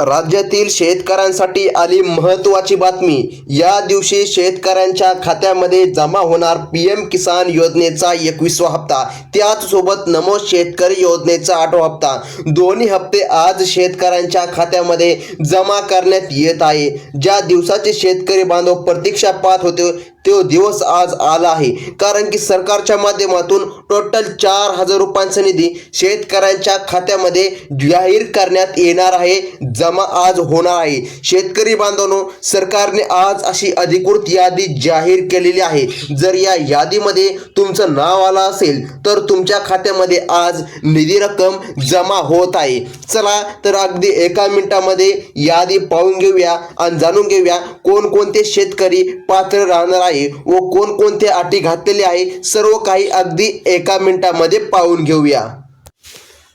राज्यातील शेतकऱ्यांसाठी आली महत्त्वाची बातमी. या दिवशी शेतकऱ्यांच्या खात्यामध्ये जमा होणार पी एम किसान योजनेचा एकवीसवा हप्ता. त्याचसोबत नमो शेतकरी योजनेचा आठवा हप्ता. दोन्ही हप्ते आज शेतकऱ्यांच्या खात्यामध्ये जमा करण्यात येत आहे. ज्या दिवसाचे शेतकरी बांधव प्रतीक्षा पाहत होते तो दिवस आज आला आहे. कारण की सरकारच्या माध्यमातून टोटल चार हजार रुपयांचा निधी शेतकऱ्यांच्या खात्यामध्ये जाहीर करण्यात येणार आहे. जमा आज होणार आहे. शेतकरी बांधवांनो सरकारने आज अशी अधिकृत यादी जाहीर केलेली आहे. जर या यादीमध्ये तुमचं नाव आलं असेल तर तुमच्या खात्यामध्ये आज निधी रक्कम जमा होत आहे. चला तर अगदी एका मिनिटामध्ये यादी पाहून घेऊया आणि जाणून घेऊया कोणकोणते शेतकरी पात्र राहणार आहे व कोणकोणते अटी घातलेले आहे सर्व काही अगदी एका मिनिटामध्ये पाहून घेऊया.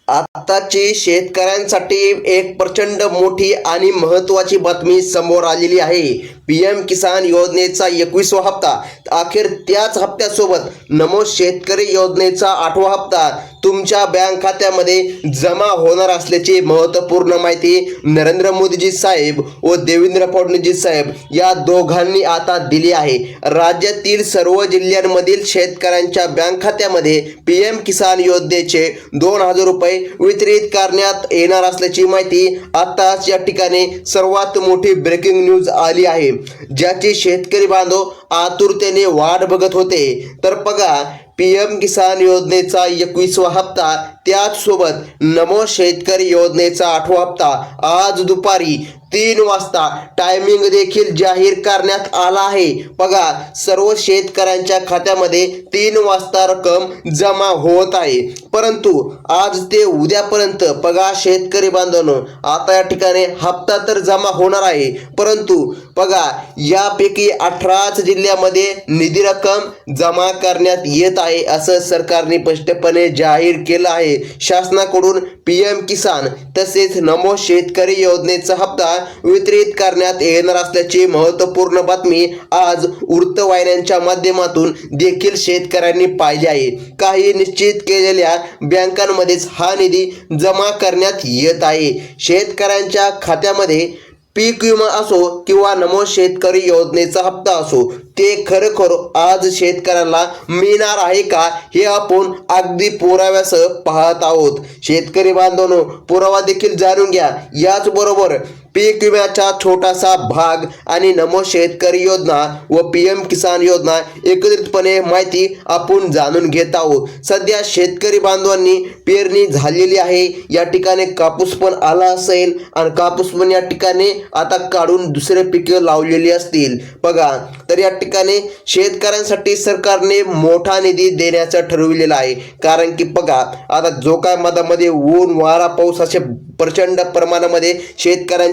आताची शेतकऱ्यांसाठी एक प्रचंड मोठी आणि महत्त्वाची बातमी समोर आलेली आहे. पी एम किसान योजनेचा एकवीसवा हप्ता. अखेर त्याच हप्त्यासोबत नमो शेतकरी योजनेचा आठवा हप्ता. तुमच्या बँक खात्यामध्ये जमा होणार असल्याची महत्त्वपूर्ण माहिती नरेंद्र मोदीजी साहेब व देवेंद्र फडणवीसजी साहेब या दोघांनी आता दिली आहे. राज्यातील सर्व जिल्ह्यांमधील शेतकऱ्यांच्या बँक खात्यामध्ये पी एम किसान योजनेचे दोन हजार रुपये वितरित करण्यात येणार असल्याची माहिती आताच या ठिकाणी सर्वात मोठी ब्रेकिंग न्यूज आली आहे. ज्याची शेतकरी बांधव आतुरतेने वाट बघत होते. तर बघा पी एम किसान योजनेचा एकवीसवा हप्ता त्याचसोबत नमो शेतकरी योजनेचा आठवा हप्ता आज दुपारी तीन वाजता टायमिंग देखील जाहीर करण्यात आला आहे. बघा सर्व शेतकऱ्यांच्या खात्यामध्ये तीन वाजता रक्कम जमा होत आहे. परंतु आज ते उद्यापर्यंत बघा शेतकरी बांधवांनो आता या ठिकाणी हप्ता तर जमा होणार आहे. परंतु बघा यापैकी अठराच जिल्ह्यामध्ये निधी रक्कम जमा करण्यात येत आहे असं सरकारने स्पष्टपणे जाहीर केलं आहे. शासनाकडून पी एम किसान तसेच नमो शेतकरी योजनेचा हप्ता वितरित करण्यात येणार असल्याची महत्त्वपूर्ण बातमी आज वृत्तवाहिन्यांच्या माध्यमातून देखील शेतकऱ्यांनी पाहिली आहे. काही निश्चित केलेल्या बँकांमध्येच हा निधी जमा करण्यात येत आहे. शेतकऱ्यांच्या खात्यामध्ये पीक विमा असो किंवा नमो शेतकरी योजनेचा हप्ता असो ते खरोखर आज शेतकऱ्याला मिळणार आहे का हे आपण अगदी पुराव्यासह पाहत आहोत. शेतकरी बांधवांनो पुरावा देखील जाणून घ्या. याचबरोबर पीक विम्याचा छोटासा भाग आणि नमो शेतकरी योजना व पी एम किसान योजना एकत्रितपणे माहिती आपण जाणून घेत आहोत. सध्या शेतकरी बांधवांनी पेरणी झालेली आहे. या ठिकाणी कापूस पण आला असेल आणि कापूस पण या ठिकाणी आता काढून दुसरे पिके लावलेली असतील. बघा तर या ठिकाणी शेतकऱ्यांसाठी सरकारने मोठा निधी देण्याचं ठरविलेलं आहे. कारण की बघा आता जो काय मधामध्ये ऊन वारा पाऊस असे प्रचंड प्रमाणामध्ये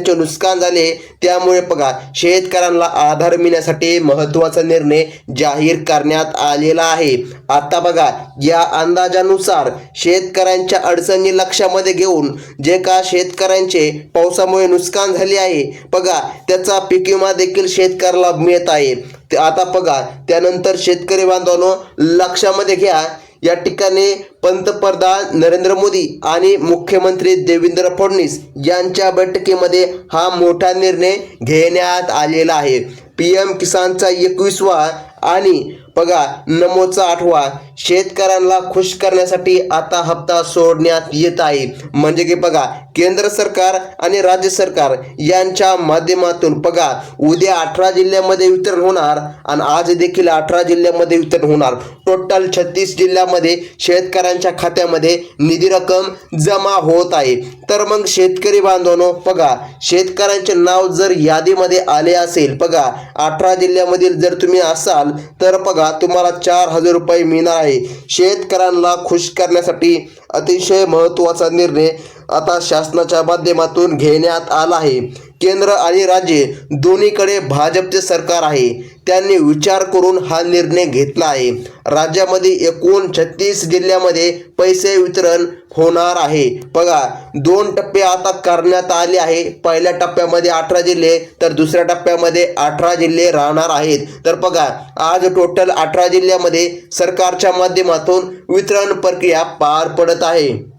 पिकांचे नुकसान झाले. त्यामुळे बघा शेतकऱ्यांना आधार मिळण्यासाठी महत्त्वाचा निर्णय जाहीर करण्यात आलेला आहे. आता बघा या अंदाजानुसार शेतकऱ्यांच्या अडचणी लक्षामध्ये घेऊन जे का शेतकऱ्यांचे पावसामुळे नुकसान झाले आहे बघा त्याचा पीक विमा देखील शेतकऱ्याला मिळत आहे. आता बघा त्यानंतर शेतकरी बांधवांनो लक्षामध्ये घ्या या ठिकाणी पंतप्रधान नरेंद्र मोदी आणि मुख्यमंत्री देवेंद्र फडणवीस यांच्या बैठकीमध्ये हा मोठा निर्णय घेण्यात आलेला आहे. पी एम किसानचा एकवीसवा आणि बघा नमोचा आठवा शेतकऱ्यांना खुश करण्यासाठी आता हप्ता सोडण्यात येत आहे. म्हणजे की बघा केंद्र सरकार आणि राज्य सरकार यांच्या माध्यमातून बघा उद्या अठरा जिल्ह्यामध्ये वितरण होणार आणि आज देखील अठरा जिल्ह्यामध्ये वितरण होणार. टोटल छत्तीस जिल्ह्यामध्ये शेतकऱ्यांच्या खात्यामध्ये निधी रक्कम जमा होत आहे. तर मग शेतकरी बांधवनो बघा शेतकऱ्यांचे नाव जर यादीमध्ये आले असेल बघा अठरा जिल्ह्यामधील जर तुम्ही असाल तर बघा तुम्हाला चार हजार रुपये मिळणार आहे. शेतकऱ्यांना खुश करण्यासाठी अतिशय महत्त्वाचा निर्णय आता शासनाच्या माध्यमातून घेण्यात आला आहे. केंद्र आणि राज्य दोन्हीकडे भाजपचे सरकार आहे. त्यांनी विचार करून हा निर्णय घेतला आहे. राज्यामध्ये एकूण छत्तीस जिल्ह्यामध्ये पैसे वितरण होणार आहे. बघा दोन टप्पे आता करण्यात आले आहे. पहिल्या टप्प्यामध्ये अठरा जिल्हे तर दुसऱ्या टप्प्यामध्ये अठरा जिल्हे राहणार आहेत. तर बघा आज टोटल अठरा जिल्ह्यामध्ये सरकारच्या माध्यमातून वितरण प्रक्रिया पार पडत आहे.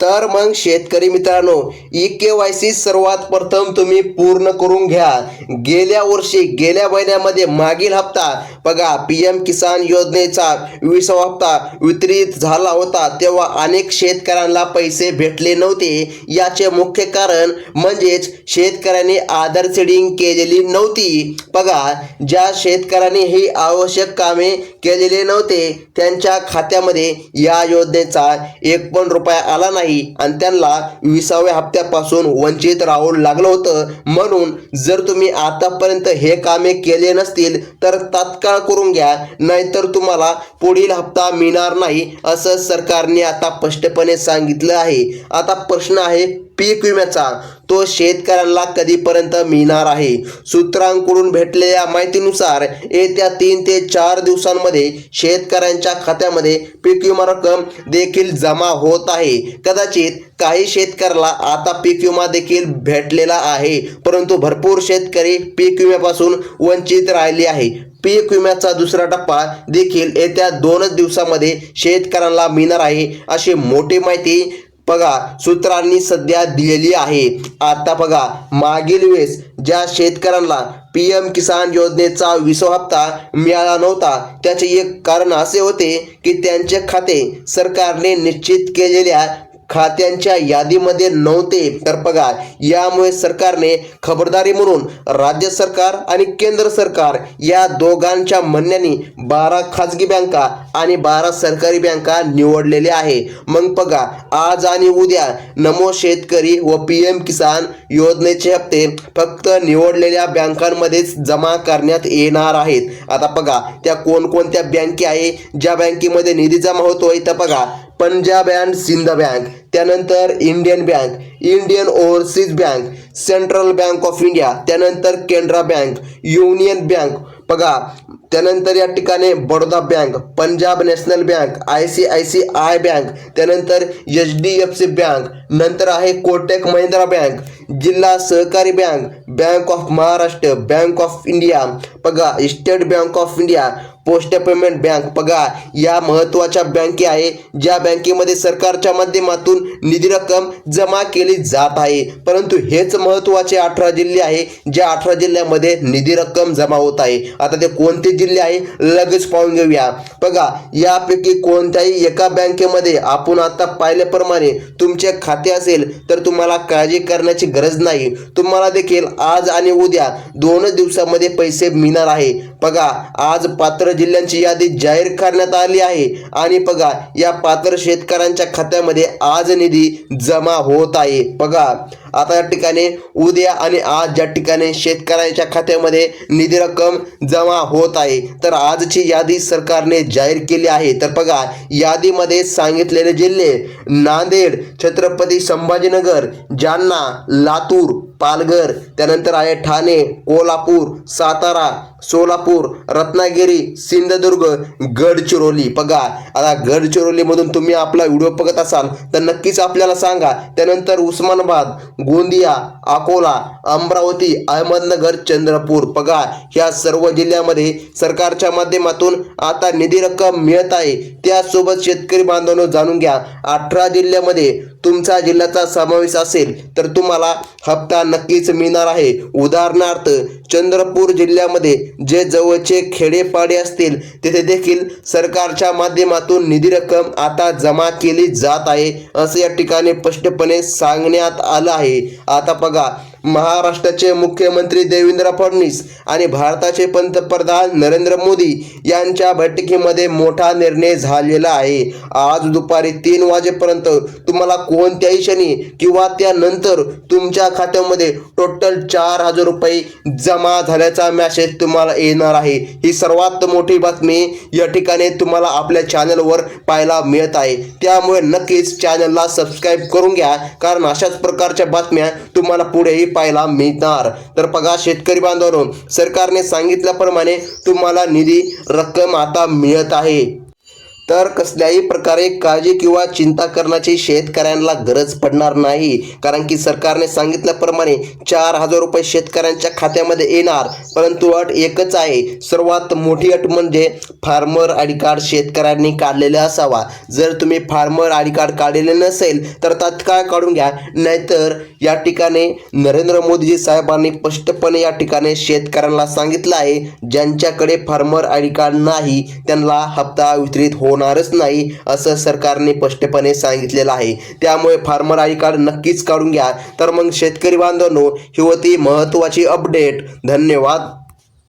तर मग शेतकरी मित्रांनो ई के वाय सी सर्वात प्रथम तुम्ही पूर्ण करून घ्या. गेल्या वर्षी गेल्या महिन्यामध्ये मागील हप्ता बघा पी एम किसान योजनेचा विसावा हप्ता वितरित झाला होता तेव्हा अनेक शेतकऱ्यांना पैसे भेटले नव्हते. याचे मुख्य कारण म्हणजेच शेतकऱ्यांनी आधार सेडिंग केलेली नव्हती. बघा ज्या शेतकऱ्यांनी ही आवश्यक कामे केलेले नव्हते त्यांच्या खात्यामध्ये या योजनेचा एक पण रुपया आला नाही. आणि त्यांना विसाव्या हप्त्यापासून वंचित राहून लागलं होतं. म्हणून जर तुम्ही आतापर्यंत हे कामे केले नसतील तर तात्काळ करून घ्या. नाहीतर तुम्हाला पुढील हप्ता मिळणार नाही असं सरकारने आता स्पष्टपणे सांगितलं आहे. आता प्रश्न आहे पीक विम्याचा. तो शेतकऱ्यांना कधीपर्यंत मिळणार आहे? सूत्रांकडून भेटलेल्या माहितीनुसार येत्या तीन ते चार दिवसांमध्ये शेतकऱ्यांच्या खात्यामध्ये पीक विमा रक्कम देखील जमा होत आहे. कदाचित काही शेतकऱ्याला आता पीक विमा देखील भेटलेला आहे परंतु भरपूर शेतकरी पीक विम्यापासून वंचित राहिले आहे. पीक विम्याचा दुसरा टप्पा देखील येत्या दोनच दिवसामध्ये शेतकऱ्यांना मिळणार आहे अशी मोठी माहिती बघा सूत्रांनी सध्या दिलेली आहे. आता बघा मागील वेळेस ज्या शेतकऱ्यांना पी एम किसान योजनेचा विसो हप्ता मिळाला नव्हता त्याचे एक कारण असे होते की त्यांचे खाते सरकारने निश्चित केलेल्या खात्यांच्या यादीमध्ये नव्हते तर बघा यामुळे सरकारने खबरदारी म्हणून राज्य सरकार आणि केंद्र सरकार या दोघांच्या म्हणण्याने बारा खाजगी बँका आणि बारा सरकारी बँका निवडलेल्या आहे. मग बघा आज आणि उद्या नमो शेतकरी व पी एम किसान योजनेचे हप्ते फक्त निवडलेल्या बँकांमध्येच जमा करण्यात येणार आहेत. आता बघा त्या कोणकोणत्या बँके आहे? ज्या बँकेमध्ये निधी जमा होतोय तर बघा पंजाब अँड सिंध बँक त्यानंतर Indian bank Indian overseas bank central bank of India त्यानंतर कॅनरा बँक युनियन बँक. बघा त्यानंतर या ठिकाणी Baroda bank Punjab national bank I C I C I bank त्यानंतर H D F C bank नंतर आहे कोटक महिंद्रा बँक जिल्हा सहकारी bank bank of Maharashtra bank of India. बघा state bank of India post payment bank बघा या महत्त्वाच्या बँके आहे ज्या बँकेमध्ये सरकारच्या माध्यमातून निधी रक्कम जमा केली जात आहे. परंतु हेच महत्त्वाचे अठरा जिल्हे आहे ज्या अठरा जिल्ह्यामध्ये निधी रक्कम जमा होत आहे. आता ते कोणते जिल्हे आहे लगेच पाहून घेऊया. बघा यापैकी कोणत्याही एका बँकेमध्ये आपण आता पाहिल्याप्रमाणे तुमचे खाते असेल तर तुम्हाला काळजी करण्याची गरज नाही. तुम्हाला देखील आज आणि उद्या दोनच दिवसामध्ये पैसे मिळणार आहे. बघा आज पात्र जिल्ह्यांची यादी जाहीर करण्यात आली आहे. आणि बघा या पात्र शेतकऱ्यांच्या खात्यामध्ये आज निधी जमा होत आहे. बघा आता या ठिकाणी उद्या आणि आज ज्या ठिकाणी शेतकऱ्यांच्या खात्यामध्ये निधी रक्कम जमा होत आहे तर आजची यादी सरकारने जाहीर केली आहे. तर बघा यादीमध्ये सांगितलेले जिल्हे नांदेड छत्रपती संभाजीनगर जालना लातूर पालघर त्यानंतर आहे ठाणे कोल्हापूर सातारा सोलापूर रत्नागिरी सिंधुदुर्ग गडचिरोली. बघा आता गडचिरोलीमधून तुम्ही आपला व्हिडिओ बघत असाल तर नक्कीच आपल्याला सांगा. त्यानंतर उस्मानाबाद गोंदिया अकोला अमरावती अहमदनगर चंद्रपूर पगार ह्या सर्व जिल्ह्यामध्ये सरकारच्या माध्यमातून आता निधी रक्कम मिळत आहे. त्यासोबत शेतकरी बांधवांनो जाणून घ्या. अठरा जिल्ह्यामध्ये तुमचा जिल्ह्याचा समावेश असेल तर तुम्हाला हप्ता नक्कीच मिळणार आहे. उदाहरणार्थ चंद्रपूर जिल्ह्यामध्ये जे जवळचे खेडेपाडे असतील तिथे देखील सरकारच्या माध्यमातून निधी रक्कम आता जमा केली जात आहे असं या ठिकाणी स्पष्टपणे सांगण्यात आलं आहे. आता बघा महाराष्ट्राचे मुख्यमंत्री देवेंद्र फडणवीस आणि भारताचे पंतप्रधान नरेंद्र मोदी यांच्या बैठकीमध्ये मोठा निर्णय झालेला आहे. आज दुपारी तीन वाजेपर्यंत तुम्हाला कोणत्याही क्षणी किंवा त्यानंतर तुमच्या खात्यामध्ये टोटल चार हजार रुपये जमा झाल्याचा मॅसेज तुम्हाला येणार आहे. ही सर्वात मोठी बातमी या ठिकाणी तुम्हाला आपल्या चॅनलवर पाहायला मिळत आहे. त्यामुळे नक्कीच चॅनलला सबस्क्राईब करून घ्या कारण अशाच प्रकारच्या बातम्या तुम्हाला पुढेही पाहायला मिळणार. तर बघा शेतकरी बांधवांनो सरकारने सांगितल्याप्रमाणे तुम्हाला निधी रक्कम आता मिळत आहे. तर कसल्याही प्रकारे काळजी किंवा चिंता करण्याची शेतकऱ्यांना गरज पडणार नाही. कारण की सरकारने सांगितल्याप्रमाणे चार हजार रुपये शेतकऱ्यांच्या खात्यामध्ये येणार. परंतु अट एकच आहे. सर्वात मोठी अट म्हणजे फार्मर आय डी कार्ड शेतकऱ्यांनी काढलेला असावा. जर तुम्ही फार्मर आय डी कार्ड काढलेले नसेल तर तात्काळ काढून घ्या. नाहीतर या ठिकाणी नरेंद्र मोदीजी साहेबांनी स्पष्टपणे या ठिकाणी शेतकऱ्यांना सांगितलं आहे ज्यांच्याकडे फार्मर आय डी कार्ड नाही त्यांना हप्ता वितरित होणारच नाही असं सरकारने स्पष्टपणे सांगितलेलं आहे. त्यामुळे फार्मर आय कार्ड नक्कीच काढून घ्या. तर मग शेतकरी बांधवांनो ही होती महत्त्वाची अपडेट धन्यवाद.